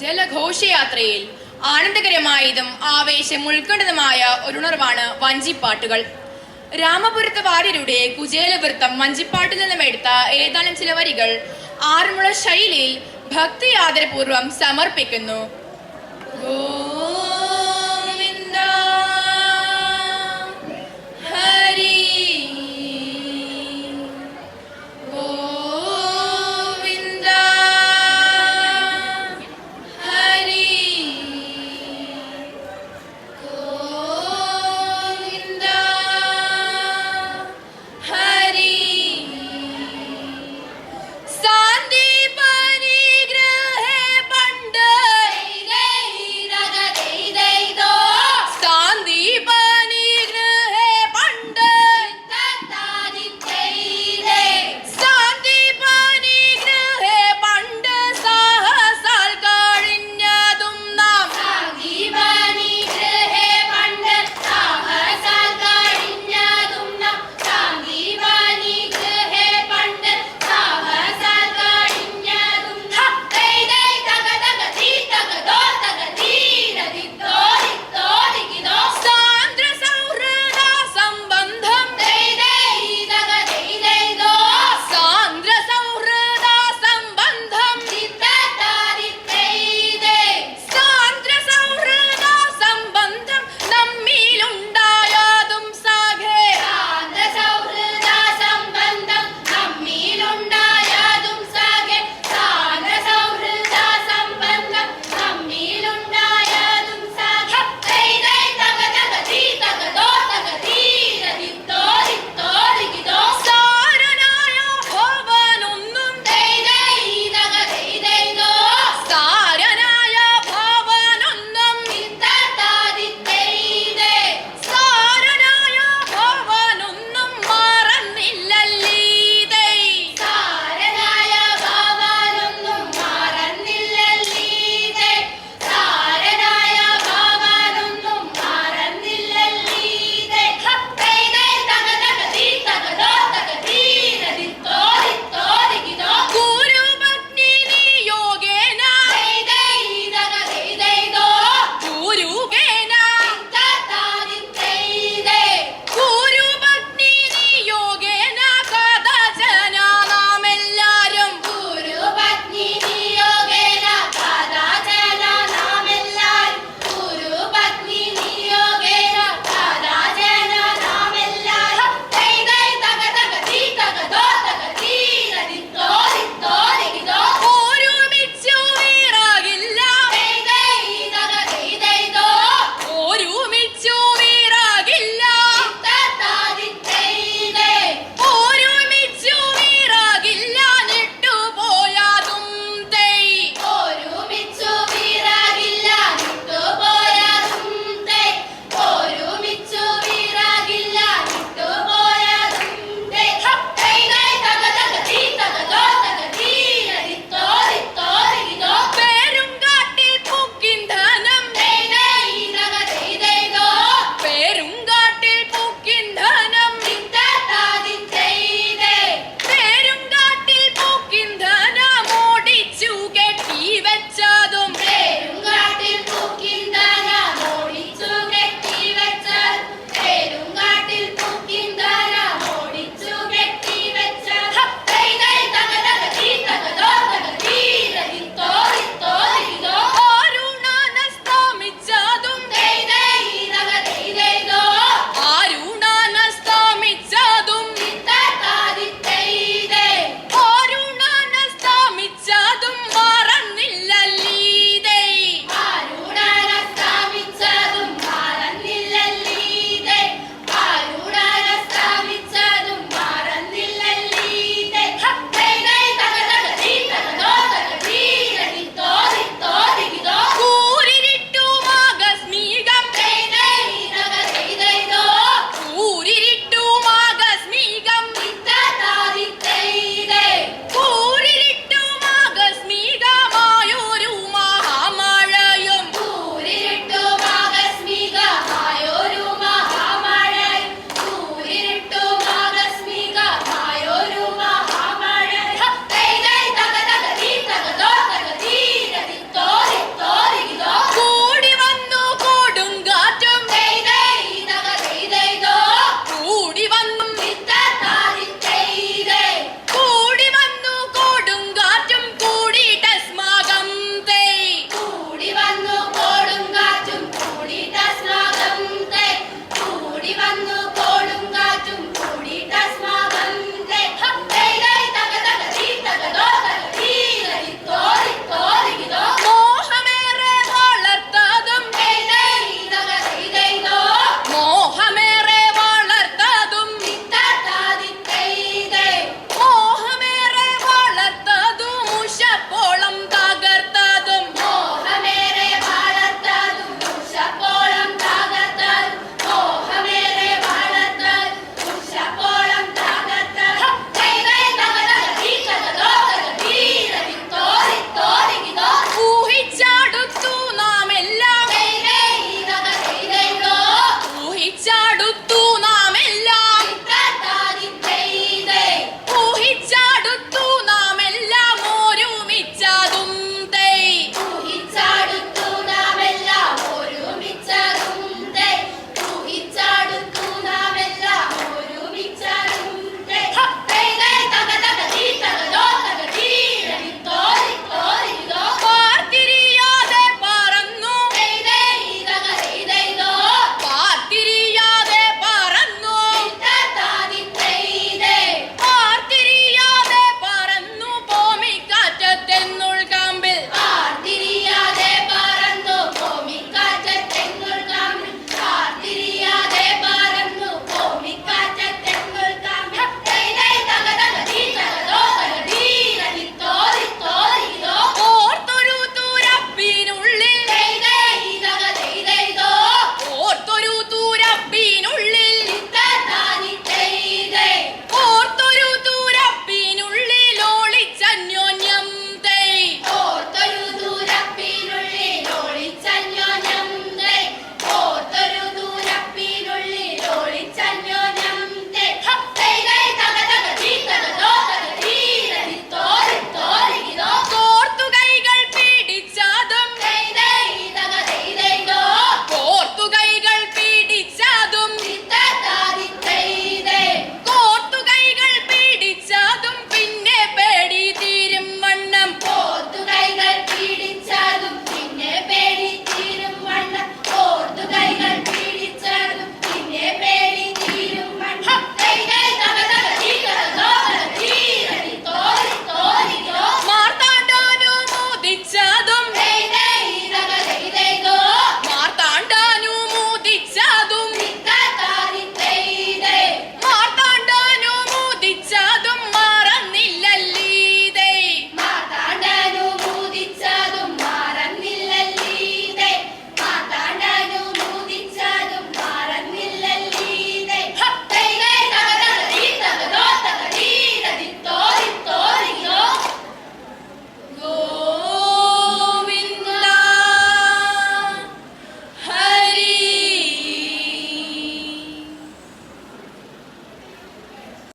ജലഘോഷയാത്രയിൽ ആനന്ദകരമായതും ആവേശം ഉൾക്കൊണ്ടതുമായ ഒരുണർവാണ് വഞ്ചിപ്പാട്ടുകൾ. രാമപുരത്ത് വാര്യരുടെ കുചേലവൃത്തം വഞ്ചിപ്പാട്ടിൽ നിന്നും എടുത്ത ഏതാനും ചില വരികൾ ആറന്മുള ശൈലിയിൽ ഭക്തി ആദരപൂർവം സമർപ്പിക്കുന്നു. ഓ